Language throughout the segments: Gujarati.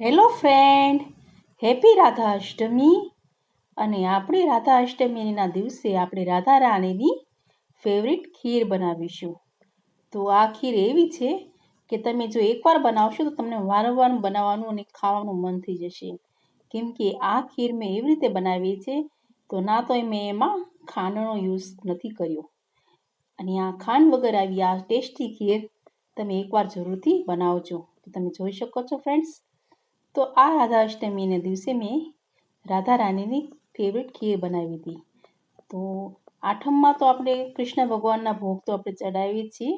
Hello friend happy Radha Ashtami અને આપણી રાધા અષ્ટમીના દિવસે આપણે રાધા રાણીની ફેવરિટ ખીર બનાવીશું. તો આ ખીર એવી છે કે તમે જો એકવાર બનાવશો તો તમને વારંવાર બનાવવાનું અને ખાવાનું મન થઈ જશે. કેમ કે આ ખીર મેં એવી રીતે બનાવી છે તો ના તો મેં એમાં ખાંડનો યુઝ નથી કર્યો. અને આ ખાંડ વગર આવી આ ટેસ્ટી ખીર તમે એકવાર જરૂરથી બનાવજો. તો તમે જોઈ શકો છો ફ્રેન્ડ્સ તો આ રાધા અષ્ટમીના દિવસે મેં રાધા રાણીની ફેવરેટ ખીર બનાવી હતી. તો આઠમમાં તો આપણે કૃષ્ણ ભગવાનના ભોગ તો આપણે ચડાવીએ છીએ,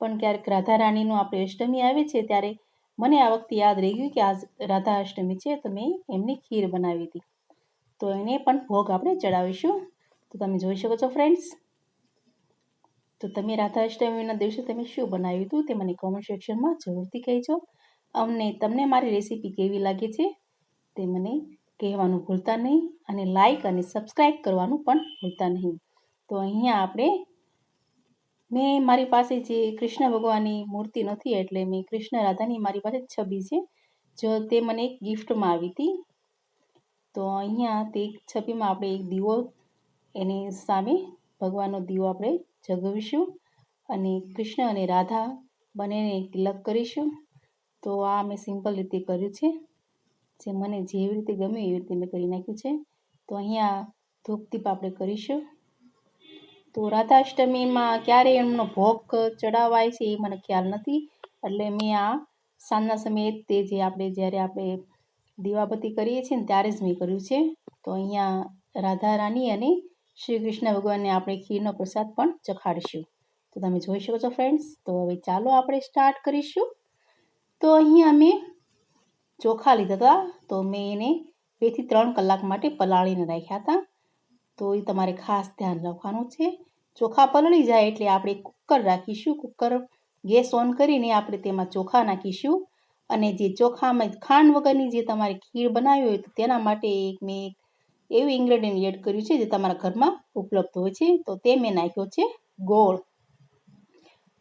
પણ ક્યારેક રાધા રાણીનું આપણે અષ્ટમી આવે છે ત્યારે મને આ વખતે યાદ રહી ગયું કે આજ રાધા અષ્ટમી છે તો મેં એમની ખીર બનાવી હતી. તો એને પણ ભોગ આપણે ચડાવીશું. તો તમે જોઈ શકો છો ફ્રેન્ડ્સ તો તમે રાધા અષ્ટમીના દિવસે તમે શું બનાવ્યું હતું તે મને કોમેન્ટ સેક્શનમાં જરૂરથી કહેજો. અમને તમને મારી રેસીપી કેવી લાગે છે તે મને કહેવાનું ભૂલતા નહીં અને લાઈક અને સબસ્ક્રાઈબ કરવાનું પણ ભૂલતા નહીં. તો અહીંયા આપણે મેં મારી પાસે જે કૃષ્ણ ભગવાનની મૂર્તિ નથી એટલે મેં કૃષ્ણ રાધાની મારી પાસે છબી છે. જો તે મને એક ગિફ્ટમાં આવી હતી, તો અહીંયા તે છબીમાં આપણે એક દીવો એની સામે ભગવાનનો દીવો આપણે જગવીશું અને કૃષ્ણ અને રાધા બંનેને તિલક કરીશું. તો આ મેં સિમ્પલ રીતે કર્યું છે. જે મને જેવી રીતે ગમે એવી રીતે મેં કરી નાખ્યું છે. તો અહીંયા ધૂપદીપ આપણે કરીશું. તો રાધાષ્ટમીમાં ક્યારે એમનો ભોગ ચડાવાય છે એ મને ખ્યાલ નથી. એટલે મેં આ સાંજના સમયે તે જે આપણે જ્યારે આપણે દીવાબત્તી કરીએ છીએ ને ત્યારે જ મેં કર્યું છે. તો અહીંયા રાધા રાણી અને શ્રી કૃષ્ણ ભગવાનને આપણે ખીરનો પ્રસાદ પણ ચખાડીશું. તો તમે જોઈ શકો છો ફ્રેન્ડ્સ તો હવે ચાલો આપણે સ્ટાર્ટ કરીશું. તો અહીંયા મેં ચોખા લીધા હતા. તો મેં એને બેથી ત્રણ કલાક માટે પલાળીને રાખ્યા હતા. તો એ તમારે ખાસ ધ્યાન રાખવાનું છે. ચોખા પલળી જાય એટલે આપણે કુકર રાખીશું. કુકર ગેસ ઓન કરીને આપણે તેમાં ચોખા નાખીશું. અને જે ચોખામાં ખાંડ વગરની જે તમારે ખીર બનાવી હોય તો તેના માટે એક મેં એક એવું ઇન્ગ્રેડિયન્ટ એડ કર્યું છે જે તમારા ઘરમાં ઉપલબ્ધ હોય છે. તો તે મેં નાખ્યો છે ગોળ.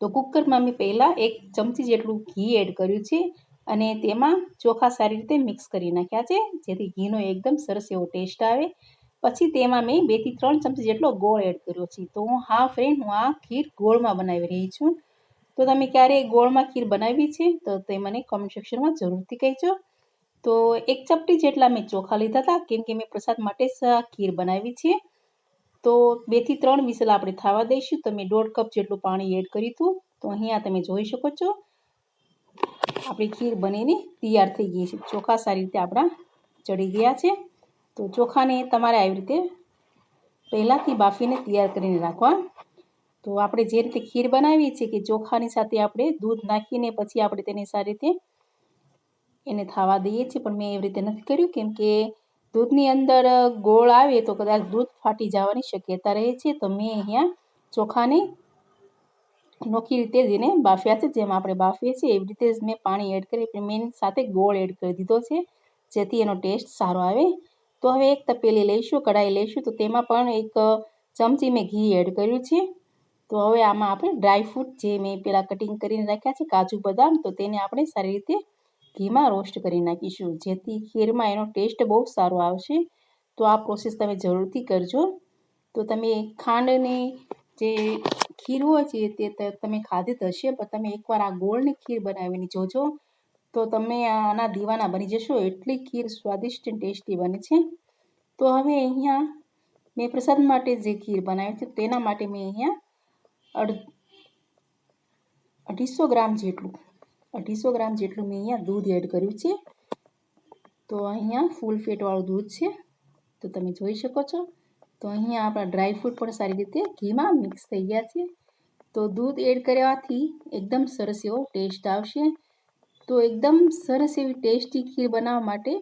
તો કુકરમાં મેં પહેલાં એક ચમચી જેટલું ઘી એડ કર્યું છે અને તેમાં ચોખા સારી રીતે મિક્સ કરી નાખ્યા છે, જેથી ઘીનો એકદમ સરસ એવો ટેસ્ટ આવે. પછી તેમાં મેં બેથી ત્રણ ચમચી જેટલો ગોળ એડ કર્યો છે, તો હું હા ફ્રેન્ડ હું આ ખીર ગોળમાં બનાવી રહી છું. તો તમે ક્યારેય ગોળમાં ખીર બનાવી છે તો તે મને કોમેન્ટ સેક્શનમાં જરૂરથી કહેજો. તો એક ચપટી જેટલા મેં ચોખા લીધા હતા, કેમ કે મેં પ્રસાદ માટે જ ખીર બનાવી છે. તો બેથી ત્રણ વિસલ આપણે થવા દઈશું. તો મેં દોઢ કપ જેટલું પાણી એડ કર્યું હતું, તો અહીંયા તમે જોઈ શકો છો. આપણી ખીર બનીને તૈયાર થઈ ગઈ છે. ચોખા સારી રીતે આપણા ચડી ગયા છે. તો ચોખાને તમારે આવી રીતે પહેલાંથી બાફીને તૈયાર કરીને રાખવા. તો આપણે જે રીતે ખીર બનાવીએ છીએ કે ચોખાની સાથે આપણે દૂધ નાખીને પછી આપણે તેને સારી રીતે એને થવા દઈએ છીએ. પણ મેં એવી રીતે નથી કર્યું, કેમ કે દૂધની અંદર ગોળ આવે તો કદાચ દૂધ ફાટી જવાની શક્યતા રહે છે. તો મેં અહીંયા ચોખાને નોખી રીતે જેને બાફ્યા છે. જેમ આપણે બાફીએ છીએ, એવી રીતે જ મેં પાણી એડ કરી મેં સાથે ગોળ એડ કરી દીધો છે, જેથી એનો ટેસ્ટ સારો આવે. તો હવે એક તપેલી લઈશું, કઢાઈ લઈશું. તો તેમાં પણ એક ચમચી મેં ઘી એડ કર્યું છે. તો હવે આમાં આપણે ડ્રાયફ્રૂટ જે મેં પહેલાં કટિંગ કરીને રાખ્યા છે, કાજુ બદામ, તો તેને આપણે સારી રીતે ઘીમાં રોસ્ટ કરી નાખીશું. જેથી ખીરમાં એનો ટેસ્ટ બહુ સારો આવશે. તો આ પ્રોસેસ તમે જરૂરથી કરજો. તો તમે ખાંડની જે ખીર હોય છે તે તમે ખાધી હશે, પણ તમે એકવાર આ ગોળની ખીર બનાવીને જોજો. તો તમે આના દીવાના બની જશો. એટલી ખીર સ્વાદિષ્ટ ટેસ્ટી બને છે. તો હવે અહીંયા મેં પ્રસાદ માટે જે ખીર બનાવી છે તેના માટે મેં અહીંયા અઢ અઢીસો ગ્રામ જેટલું અઢીસો ગ્રામ જેટલું મેં અહીંયા દૂધ એડ કર્યું છે. તો અહીંયા ફૂલ ફેટવાળું દૂધ છે. તો તમે જોઈ શકો છો. તો અહીંયા આપણા ડ્રાયફ્રૂટ પણ સારી રીતે ઘીમાં મિક્સ થઈ ગયા છે. તો દૂધ એડ કરવાથી એકદમ સરસ એવો ટેસ્ટ આવશે. તો એકદમ સરસ એવી ટેસ્ટી ખીર બનાવવા માટે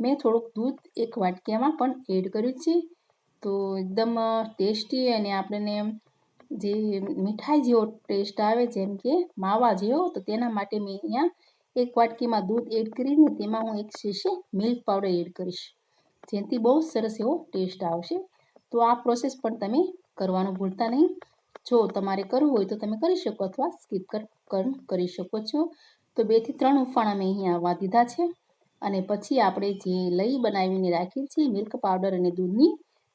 મેં થોડુંક દૂધ એક વાટકીયામાં પણ એડ કર્યું છે. તો એકદમ ટેસ્ટી અને આપણને જે મીઠાઈ જેવો ટેસ્ટ આવે, જેમ કે માવા જેવો, તો તેના માટે મેં અહીંયા એક વાટકીમાં દૂધ એડ કરીને તેમાં હું એક શીશી મિલ્ક પાવડર એડ કરીશ. જેથી બહુ સરસ એવો ટેસ્ટ આવશે. તો આ પ્રોસેસ પણ તમે કરવાનું ભૂલતા નહીં. જો તમારે કરવું હોય તો તમે કરી શકો અથવા સ્કીપ કરી શકો છો. તો બેથી ત્રણ ઉફાણા મેં અહીંયા આવવા દીધા છે. અને પછી આપણે જે લઈ બનાવીને રાખી છે મિલ્ક પાવડર અને દૂધની,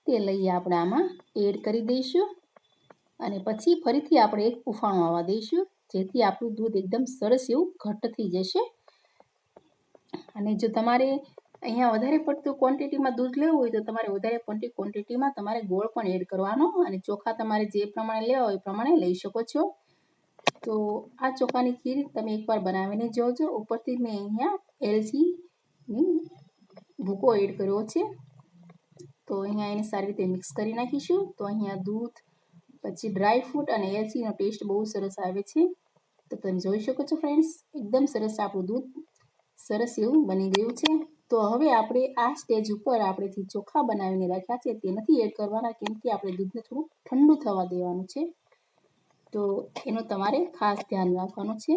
તે લઈ આપણે આમાં એડ કરી દઈશું. અને પછી ફરીથી આપણે એક ઉફાણું આવવા દઈશું, જેથી આપણું દૂધ એકદમ સરસ એવું ઘટ્ટ થઈ જશે. અને જો તમારે અહીંયા વધારે પડતું ક્વોન્ટિટીમાં દૂધ લેવું હોય તો તમારે વધારે પડતી ક્વોન્ટિટીમાં તમારે ગોળ પણ એડ કરવાનો અને ચોખા તમારે જે પ્રમાણે લેવા હોય એ પ્રમાણે લઈ શકો છો. તો આ ચોખાની ખીર તમે એકવાર બનાવીને જોજો. ઉપરથી મેં અહીંયા એલચીની ભૂકો એડ કર્યો છે. તો અહીંયા એને સારી રીતે મિક્સ કરી નાખીશું. તો અહીંયા દૂધ પછી ડ્રાય ફ્રૂટ અને એલચીનો ટેસ્ટ બહુ સરસ આવે છે. તો તમે જોઈ શકો છો ફ્રેન્ડ્સ એકદમ સરસ આપણું દૂધ સરસ એવું બની ગયું છે. તો હવે આપણે આ સ્ટેજ ઉપર આપણેથી ચોખા બનાવીને રાખ્યા છે તે નથી એડ કરવાના કેમ કે આપણે દૂધને થોડું ઠંડુ થવા દેવાનું છે. તો એનું તમારે ખાસ ધ્યાન રાખવાનું છે.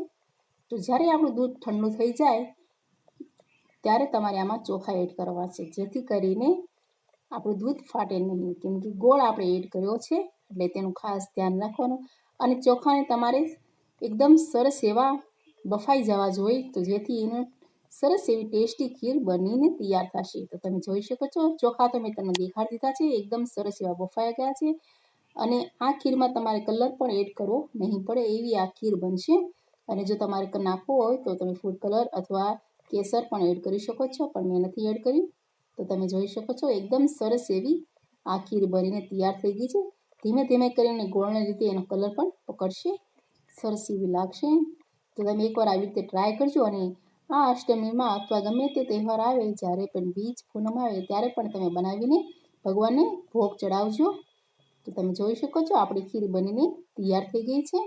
તો જ્યારે આપણું દૂધ ઠંડુ થઈ જાય, ત્યારે તમારે આમાં ચોખા એડ કરવા છે. જેથી કરીને આપણું દૂધ ફાટે નહીં, કેમ કે ગોળ આપણે એડ કર્યો છે. એટલે તેનું ખાસ ધ્યાન રાખવાનું. અને ચોખાને તમારે એકદમ સરસ એવા બફાઈ જવા જોઈએ તો જેથી એનું સરસ એવી ટેસ્ટી ખીર બનીને તૈયાર થશે. તો તમે જોઈ શકો છો, ચોખા તો મેં તમને દેખાડી દીધા છે, એકદમ સરસ એવા બફાઈ ગયા છે. અને આ ખીરમાં તમારે કલર પણ એડ કરવો નહીં પડે એવી આ ખીર બનશે. અને જો તમારે નાખવો હોય તો તમે ફૂડ કલર અથવા કેસર પણ એડ કરી શકો છો, પણ મેં નથી એડ કર્યું. તો તમે જોઈ શકો છો, એકદમ સરસ એવી આ ખીર બનીને તૈયાર થઈ ગઈ છે. ધીમે ધીમે કરીને ગોળને લીધે એનો કલર પણ પકડશે. સરસ એવી લાગશે. તો તમે એકવાર આવી રીતે ટ્રાય કરજો અને આ અષ્ટમીમાં અથવા ગમે તે તહેવાર આવે, જ્યારે પણ બીજ પૂનમ આવે, ત્યારે પણ તમે બનાવીને ભગવાનને ભોગ ચડાવજો. તો તમે જોઈ શકો છો, આપણી ખીર બનીને તૈયાર થઈ ગઈ છે.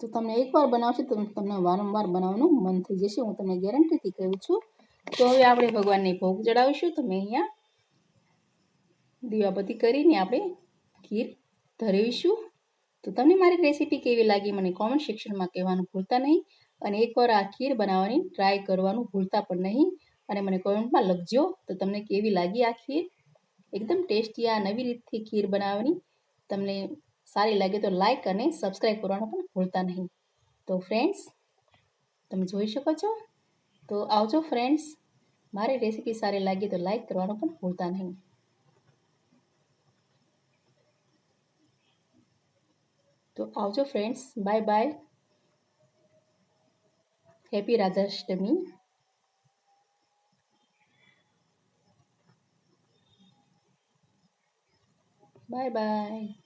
તો તમને એકવાર બનાવશો તો તમને વારંવાર બનાવવાનું મન થઈ જશે. હું તમને ગેરંટીથી કહું છું. તો હવે આપણે ભગવાનને ભોગ ચડાવીશું. તો મેં અહીંયા દીવાબત્તી કરીને આપણે ખીર ધરાવીશું તો તમને મારી રેસીપી કેવી લાગી મને કોમેન્ટ સેક્શનમાં કહેવાનું ભૂલતા નહીં. અને એકવાર આ ખીર બનાવવાની ટ્રાય કરવાનું ભૂલતા પણ નહીં. અને મને કોમેન્ટમાં લખજો તો તમને કેવી લાગી આ ખીર. એકદમ ટેસ્ટી આ નવી રીતથી ખીર બનાવવાની. તમને સારી લાગે તો લાઇક અને સબસ્ક્રાઈબ કરવાનું પણ ભૂલતા નહીં. તો ફ્રેન્ડ્સ તમે જોઈ શકો છો? તો આવજો ફ્રેન્ડ્સ મારી રેસીપી સારી લાગી તો લાઇક કરવાનું પણ ભૂલતા નહીં. તો આવજો friends bye bye happy Radhashtami bye bye